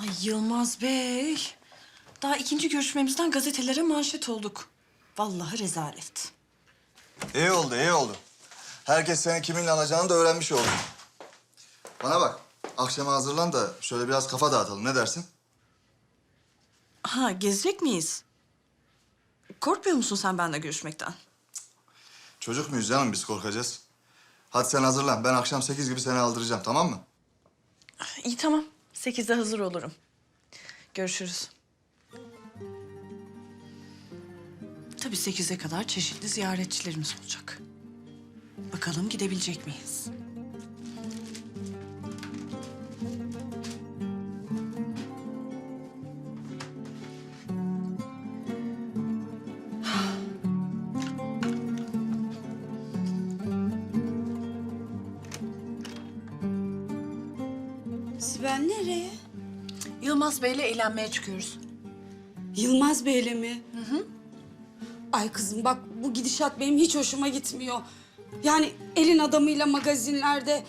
Ay Yılmaz Bey. Daha ikinci görüşmemizden gazetelere manşet olduk. Vallahi rezalet. İyi oldu, iyi oldu. Herkes seni kiminle alacağını da öğrenmiş oldu. Bana bak, akşama hazırlan da şöyle biraz kafa dağıtalım. Ne dersin? Ha gezecek miyiz? Korkmuyor musun sen benimle görüşmekten? Çocuk muyuz canım biz korkacağız. Hadi sen hazırlan. Ben akşam sekiz gibi seni aldıracağım, tamam mı? İyi tamam. Sekizde hazır olurum. Görüşürüz. Tabii sekize kadar çeşitli ziyaretçilerimiz olacak. Bakalım gidebilecek miyiz? Sibel nereye? Yılmaz Bey'le eğlenmeye çıkıyoruz. Yılmaz Bey'le mi? Hı hı. Ay kızım bak bu gidişat benim hiç hoşuma gitmiyor. Yani elin adamıyla magazinlerde.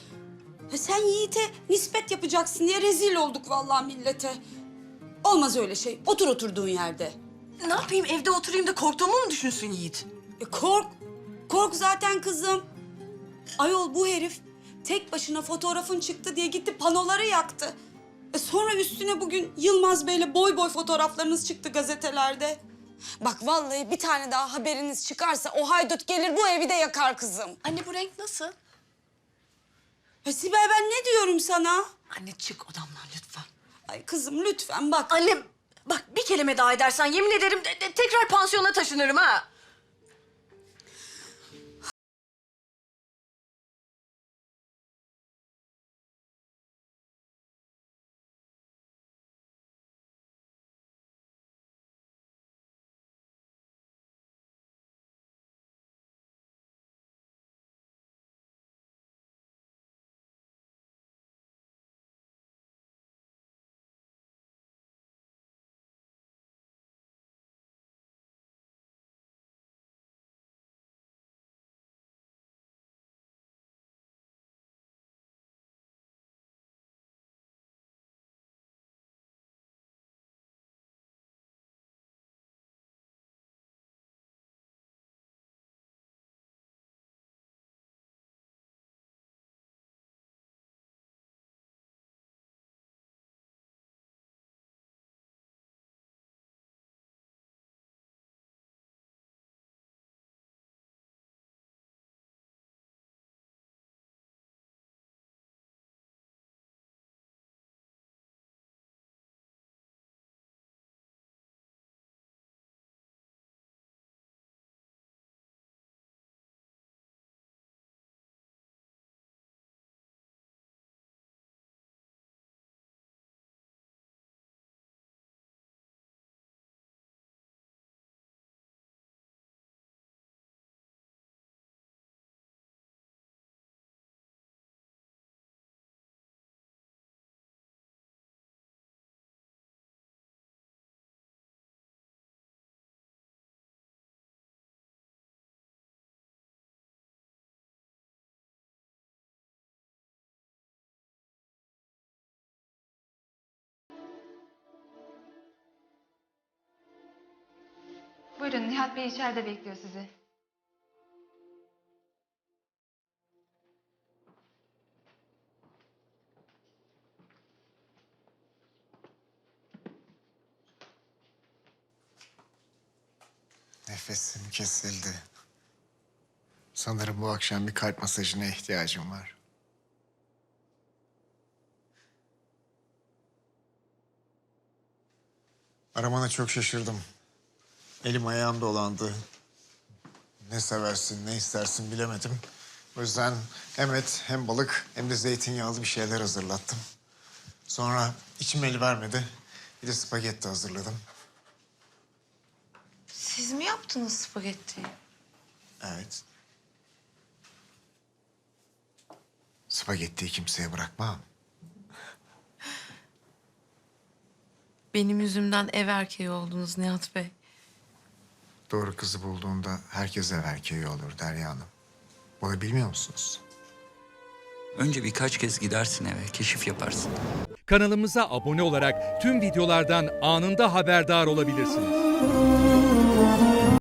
Ya sen Yiğit'e nispet yapacaksın diye rezil olduk vallahi millete. Olmaz öyle şey. Otur oturduğun yerde. Ne yapayım evde oturayım da korktuğumu mu düşünsün Yiğit? E kork. Kork zaten kızım. Ayol bu herif tek başına fotoğrafın çıktı diye gitti panoları yaktı. E sonra üstüne bugün Yılmaz Bey'le boy boy fotoğraflarınız çıktı gazetelerde. Bak vallahi bir tane daha haberiniz çıkarsa o haydut gelir bu evi de yakar kızım. Anne bu renk nasıl? Ya Sibel ben ne diyorum sana? Anne çık odamdan lütfen. Ay kızım lütfen bak. Annem bak bir kelime daha edersen yemin ederim de- de- tekrar pansiyona taşınırım ha. Buyurun Nihat Bey içeride bekliyor sizi. Nefesim kesildi. Sanırım bu akşam bir kalp masajına ihtiyacım var. Aramana çok şaşırdım. Elim ayağım dolandı. Ne seversin, ne istersin bilemedim. O yüzden hem et, hem balık, hem de zeytinyağlı bir şeyler hazırlattım. Sonra içim el vermedi. Bir de spagetti hazırladım. Siz mi yaptınız spagettiyi? Evet. Spagettiyi kimseye bırakmam. Benim yüzümden ev erkeği oldunuz Nihat Bey. Doğru kızı bulduğunda herkes ev erkeği olur Derya Hanım. Bunu bilmiyor musunuz? Önce birkaç kez gidersin eve, keşif yaparsın. Kanalımıza abone olarak tüm videolardan anında haberdar olabilirsiniz.